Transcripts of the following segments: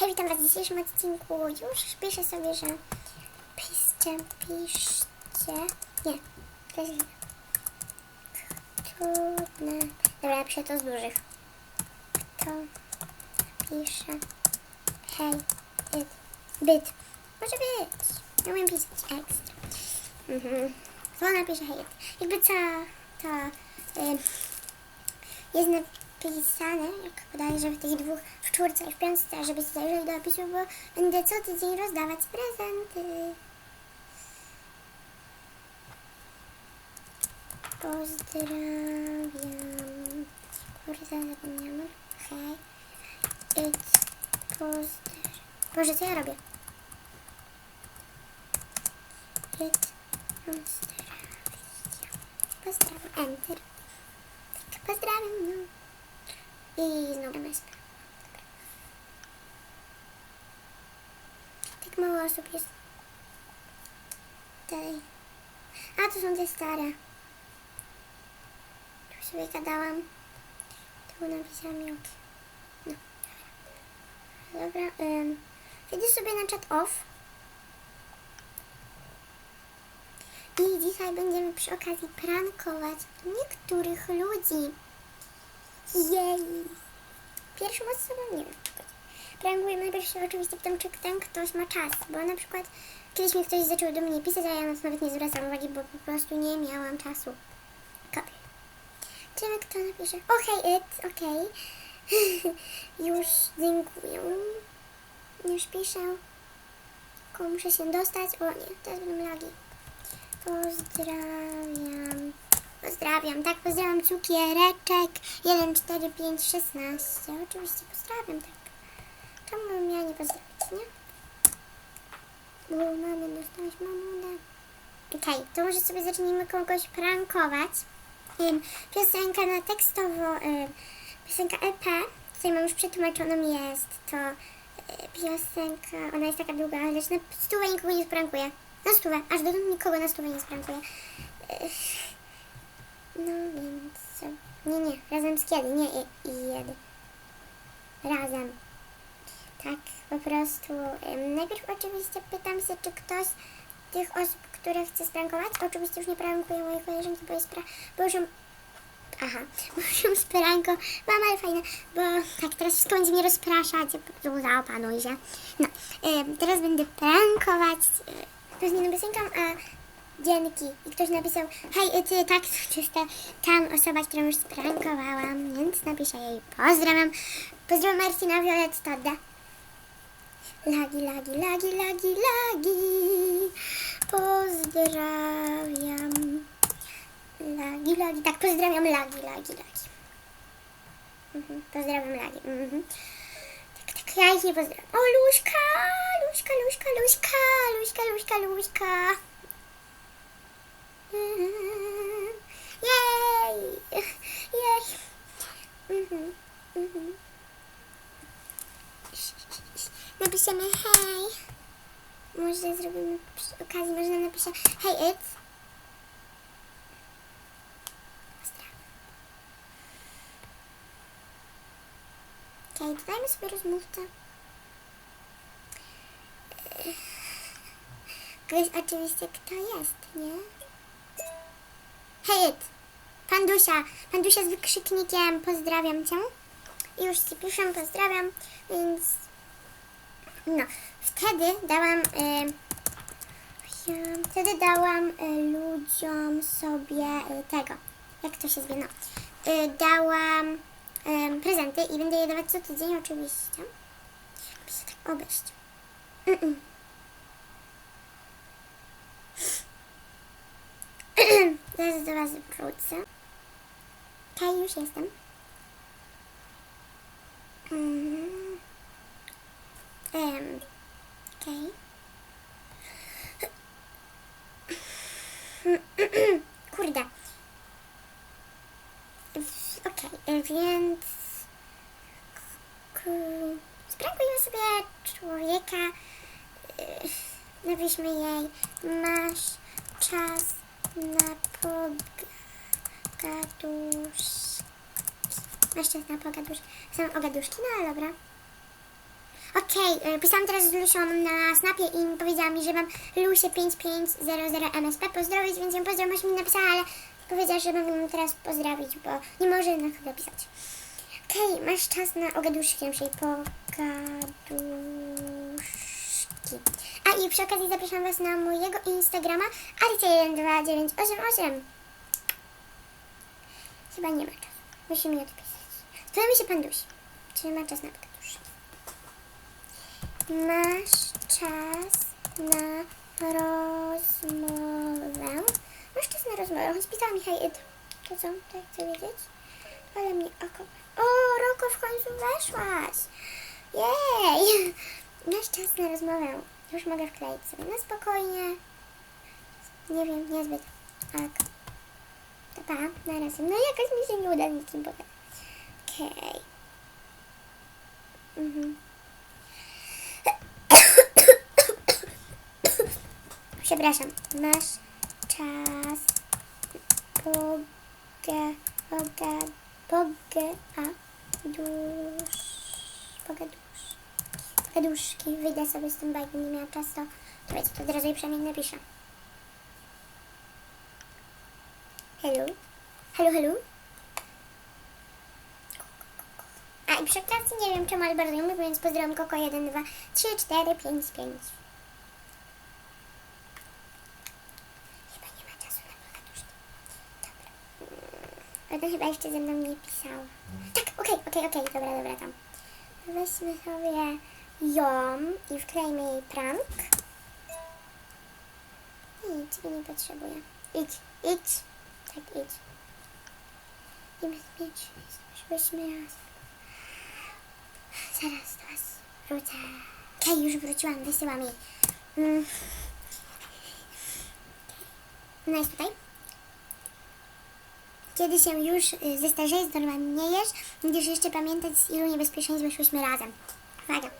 Hej, witam was w dzisiejszym odcinku. Już piszę sobie, że piszcie, piszcie. Nie, to jest. Trudne. Dobra, ja piszę to z dużych. Kto pisze hej, it, byt. Może być. Ja umiem pisać ekstra. Mhm. Co napisze hej. Jakby co, to y, jest napisane, jak podaję, że w tych dwóch, w czwórce i w piątce, żebyście zajrzeli do opisu, bo będę co tydzień rozdawać prezenty. Pozdrawiam. Kurde, zapomniałam. Hej. It. Pozdr... Boże, co ja robię? It. Pozdrawiam. Pozdrawiam. Enter. Tak, pozdrawiam. No. I znowu MS. Osób jest. Tutaj. A, to są te stare. Tu sobie gadałam. Tu napisałam ją. No. Dobra. Um, wejdę sobie na chat off. I dzisiaj będziemy przy okazji prankować niektórych ludzi. Jej! Pierwszą osobą nie wiem. Prankuję najpierw się oczywiście pytam, czy ten ktoś ma czas, bo na przykład kiedyś mi ktoś zaczął do mnie pisać, a ja nawet nie zwracam uwagi, bo po prostu nie miałam czasu. Kopię. Czy kto napisze? Okej, it, okej. Już dziękuję. Już piszę. Tylko muszę się dostać. O nie, teraz będą lagi. Pozdrawiam. Pozdrawiam, tak, pozdrawiam cukiereczek 1, 4, 5, 16. Oczywiście pozdrawiam, tak. Czemu bym ja nie pozdrowić, nie? Bo mamy dostać mamudę. Okej, to może sobie zacznijmy kogoś prankować. Piosenka na tekstowo, piosenka EP, tutaj mam już przetłumaczoną, jest to y, piosenka, ona jest taka długa, ale na stówę nikogo nie sprankuję. Na stówę, aż dotąd nikogo na stówę nie sprankuję. Y, no więc... Nie, nie, razem z kiedy, nie i, i jedy. Razem. Tak, po prostu. Najpierw oczywiście pytam się, czy ktoś z tych osób, które chce sprankować, oczywiście już nie prankuję mojej koleżanki, bo jest pra... bo już ją... Aha, bo już ją sprankowałam, ale fajne, bo tak, teraz wszystko będzie mnie rozpraszać, zaopanuj się. No, teraz będę prankować yy, pewnie piosenką, a dzięki. I ktoś napisał, hej, ty, tak, to jest ta tam osoba, którą już sprankowałam, więc napiszę jej pozdrawiam. Pozdrawiam Marcina Violet Todda. Lagi, lagi, lagi, lagi, lagi. Pozdrawiam. Lagi, lagi, tak, pozdrawiam lagi, lagi, lagi. Mhm, pozdrawiam lagi. Mhm. Tak, tak, ja ich nie pozdrawiam. O, Luśka, Luśka, Luśka, Luśka, Luśka, Luśka, Luśka. Jej! Jej! Mhm, mhm. Napiszemy hej. Może zrobimy przy okazji, może napiszę hej it. Pozdrawiam. Okej, dodajmy sobie rozmówcę. Kogoś oczywiście kto jest, nie? Hej. Pandusia. Pandusia z wykrzyknikiem. Pozdrawiam cię. Już ci piszę, pozdrawiam. Więc no, wtedy dałam. Y, wtedy dałam y, ludziom sobie y, tego. Jak to się zwie? No. Y, dałam y, prezenty i będę je dawać co tydzień, oczywiście. Muszę się tak obejść. Mm-mm. Zaraz do Was wrócę. Okej, już jestem. Mhm. Em, Okej. Kurde. W- Okej, e, więc... k- Sprankujmy sobie człowieka. e, Napiszmy jej, masz czas na pogaduszki. Masz czas na pogaduszki. Są ogaduszki? No ale dobra. Okej, Hej, y, pisałam teraz z Lusią na Snapie i powiedziała mi, że mam Lusię 5500 MSP pozdrowić, więc ją pozdrowić mi napisała, ale powiedziała, że mam ją teraz pozdrowić, bo nie może na chyba pisać. Okej, masz czas na ogaduszki, na przykład pogaduszki. A i przy okazji zapraszam Was na mojego Instagrama Alicja12988. Chyba nie ma czasu. Musi mi odpisać. To mi się pan dusi. Czy ma czas na pogaduszki? Masz czas na rozmowę. Masz czas na rozmowę. Choć pisała mi hej, to co? To jak chcę wiedzieć? Ale mnie oko... O, Roko, w końcu weszłaś! Jej! Masz czas na rozmowę. Już mogę wkleić sobie na spokojnie. Nie wiem, niezbyt. Tak. To pa, na razie. No jakoś mi się nie uda nic im pokazać. Okej. Mhm. Przepraszam. Masz czas. Poga... Pogadusz... Pogaduszki. Wyjdę sobie z tym bajki. Nie miałam czasu. To, to wiecie, to od razu jej przynajmniej napiszę. Hello? Hello, hello? A i przy okazji nie wiem czemu, ale bardzo lubię, więc pozdrawiam Koko 1, 2, 3, 4, 5, 5. Chyba nie ma czasu na pogaduszki. Dobra. Ona chyba jeszcze ze mną nie pisała. Tak, okej, okej, okej, dobra, dobra, tam. Weźmy sobie ją i wklejmy jej prank. Nic, mi nie potrzebuję. Idź, idź. Tak, idź. Nie będę mieć, żebyśmy raz. Zaraz do was wrócę. Okej, już wróciłam, wysyłam jej. Mm. Ona jest tutaj. Kiedy się już y, zestarzejesz, znormalniejesz, będziesz jeszcze pamiętać, z ilu niebezpieczeństw wyszłyśmy razem. Uwaga.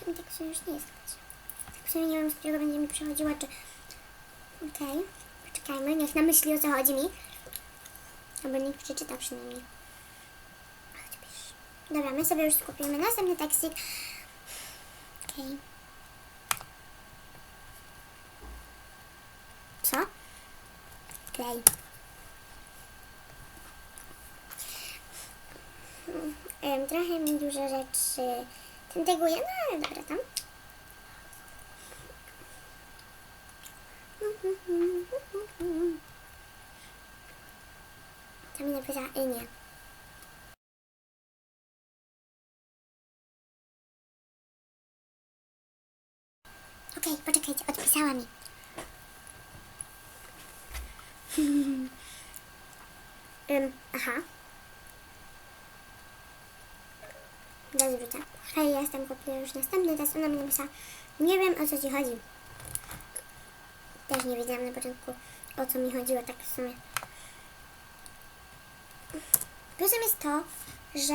To mi tak w sumie już nie jest chodzi. Tak w nie wiem, z którego będzie mi przychodziła, czy... Okej, poczekajmy, niech namyśli o co chodzi mi. Albo niech przeczyta przynajmniej. Dobra, my sobie już skupimy następny tekstik. Okej. Co? Okej. Em, trochę mi dużo rzeczy tęteguje, no ale dobra tam. To mi napisała i nie. Okej, poczekajcie, odpisała mi. Um, aha. Teraz wrzucę. Hej, ja jestem kopiuję już następny test. Ona mi napisała, nie wiem o co ci chodzi. Też nie wiedziałam na początku o co mi chodziło, tak w sumie. Plusem jest to, że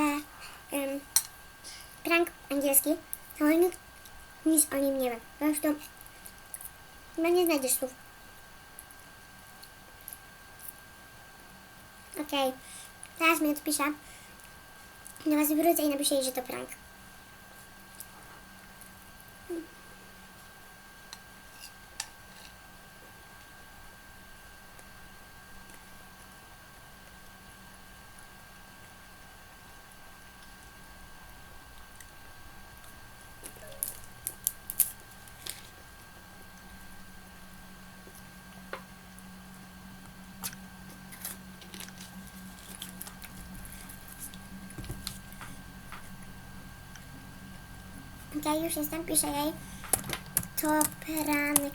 um, prank angielski, to nikt nic o nim nie wie. Po prostu chyba nie znajdziesz słów. Okej, teraz mi odpiszę. Do was wrócę i napiszę że to prank. Okej, już jestem, piszę jej. To prank.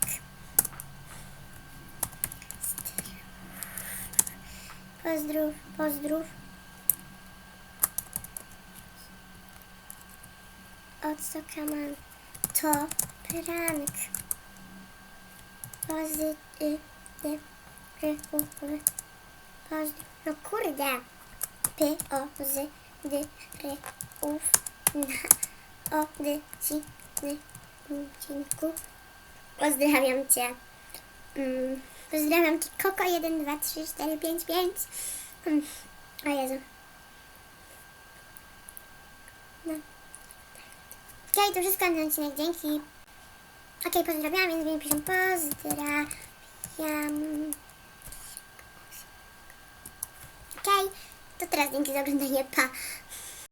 Pozdrów, pozdrów. Od co kaman? To prank. Pozdrów. No kurde. P, o, z, d, r, uf, na odcinku. Pozdrawiam Cię. Mm, pozdrawiam Cię Koko 1, 2, 3, 4, 5, 5. Mm, o Jezu. No. Okej, to wszystko na odcinek, dzięki. Okej, pozdrawiam, więc mi piszą pozdrawiam. Okej, to teraz dzięki za oglądanie, pa.